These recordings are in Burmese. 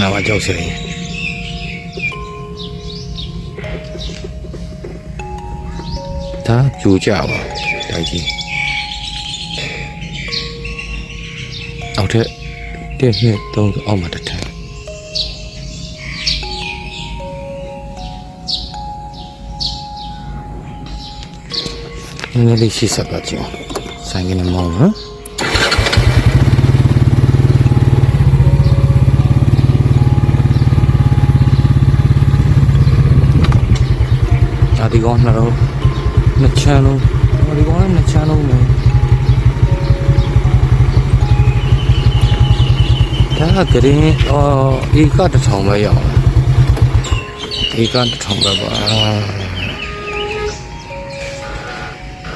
နာပါကြောက်စရာကြီးဒါပြူကြပါတိုက်ကြီးအောက်ထက်တစ်နှစ်သုံးအောက်မှာတစ်ထပ်နည်းနည်းလေးရှိစပ်ပါကြည့်အောင်ဆိုင်ကနေမောင်းနော် ဒါဒီကောင်နှစ်လုံးနှစ်ချမ်းလုံးဟောဒီကောင်လည်းနှစ်ချမ်းလုံးပဲဒါကဂရင်းအော်ဧကတစ်ထောင်ပဲရောက်ဧကတစ်ထောင်ပဲပါ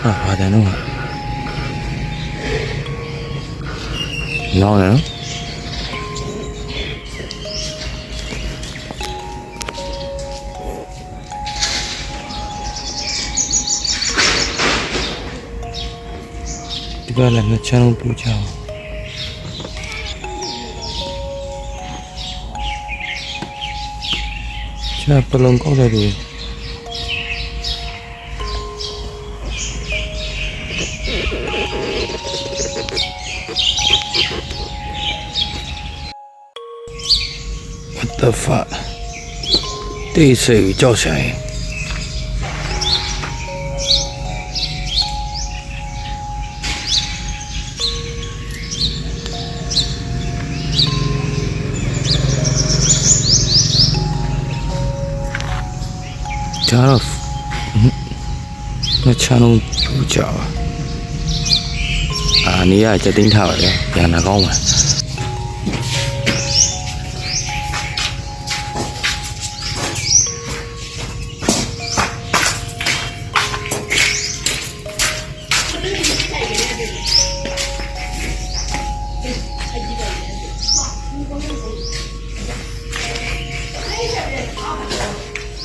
ဟာဘာတယ်နော်နော်နော်ဒီကလည်းနှ စ်ချမ်းလုံးပူကြအောင်ချာပလုံကောက်တယ်ဒီ what the fuck တိတ်ဆိတ် ဒါတော့မချမ်းလုံးပူကြပါအာနေရစက်သိမ်းထားပါလေပြန်လာကောင်းပါ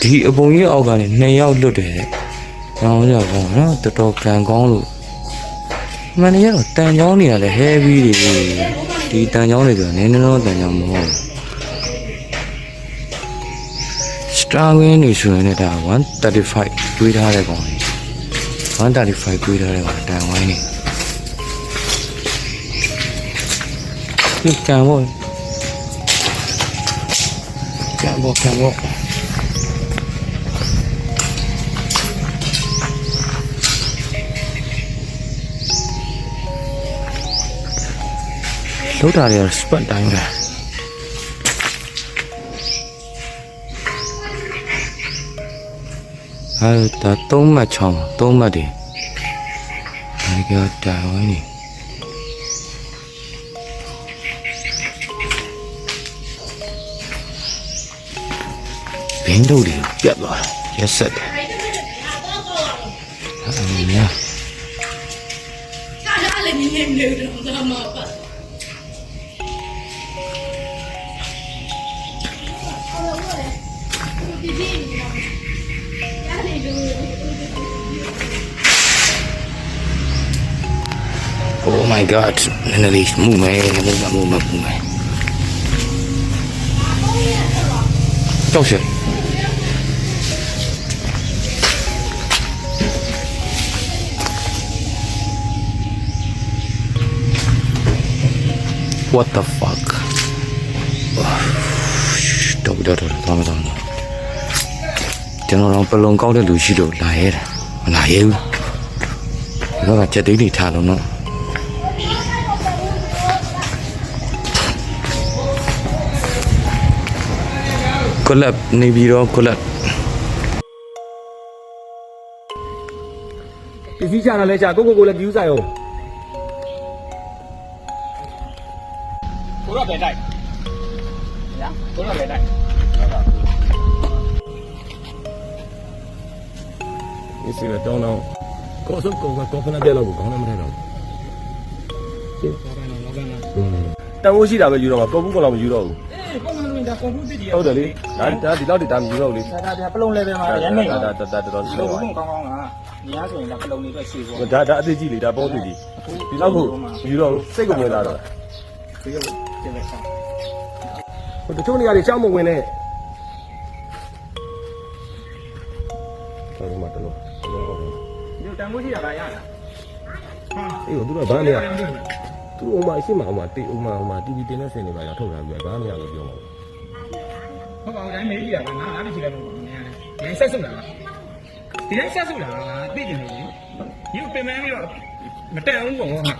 ဒီအပုံကြီးအောက်ကနေ2ယောက်လွတ်တယ်တဲ့။ရောင်းကြကောင်းနော်တော်တော်ကံကောင်းလို့မန်နေရတော့တန်ချောင်းနေရလဲ heavy တွေဒီတန်ချောင်းတွေဆိုနည်းနည်းတော့တန်ချောင်းမဟုတ်ဘူး Star Win နေဆိုရင်လည်းဒါ135တွေးထားတဲ့ကောင်ကြီး135တွေးထားတဲ့ကောင်တန်ဝိုင်းနေဒီကံဘောကံဘောကံဘော လောက်တာတွေက spot တိုင်းပဲအဲဒါသုံးမှတ်ချောင်းသုံးမှတ်တယ်ဒါကတာဝန်နေဘင်းတို့တွေပြတ်သွားတယ်ရက်ဆက်တယ်အဲ့ဒါများကားလည်းမြင်နေလို့တော့မပါ Oh my god နည်းနည်းလေးမှုမယ်မှုမယ်မှုမယ်မှုမယ်ကြောက်ရှယ် What the fuck တော့တော့တော့တော့တော့ ကျွန်တော်တော့ပလုံကောက်တဲ့လူရှိလို့လာရဲတာမလာရဲဘူးဒီတော့ကချက်သိန်းတွေထားလို့နော်ကိုလက်နေပြီးတော့ကိုလက်ပစ္စည်းချတာလဲချကိုကိုကိုလည်းကြည့်ဥဆိုင်အောင်ကိုရပဲတိုက်ညာကိုရပဲတိုက် ဒီစီတော့တောင်းတော့ကောစုကောကကောဖနာတဲ့လောက်ကိုခေါင်းနဲ့မထိုက်တော့ဘူးတန်ဖို့ရှိတာပဲယူတော့မှာကောဘူးကောလောက်မယူတော့ဘူးပုံမှန်လို့ဒါကွန်ပျူတာကြီးဟုတ်တယ်လေဒါဒါဒီလောက်ဒီတာမယူတော့ဘူးလေဒါဒါဒါပလုံ level မှာရမ်းနေဒါတာဒါဒါတော်တော်ဒီ slow လိုပါဘုံကောင်းကောင်းကနေရာဆိုရင်ဒါပလုံလေးပဲရွှေပေါ့ဒါဒါအသေးကြီးလေဒါပေါင်းသေးကြီးဒီလောက်ကိုမယူတော့ဘူးစိတ်ကဝင်လာတော့ဒီလိုကျက်လက်ဆောင်တချို့နေရာတွေရှောင်းမဝင်နဲ့ ဒီတန်ဖိုးရှိတာကရတာဟာအေးတို့ကဘာနေရသူ့အမအရှိမအမတီအမအမတီဗီတင်တဲ့စင်တွေပါရထုတ်လာပြီးဘာမရလို့ပြောမှာဟုတ်ပါဘူးဒါမေးကြည့်တာကငါအားမရှိလိုက်ဘူးမင်းရတယ်ဒီဆက်စုလာဒီတိုင်းဆက်စုလာသိတယ်လေဒီပင်မပြီးတော့မတက်အောင်ပေါ့ဟာ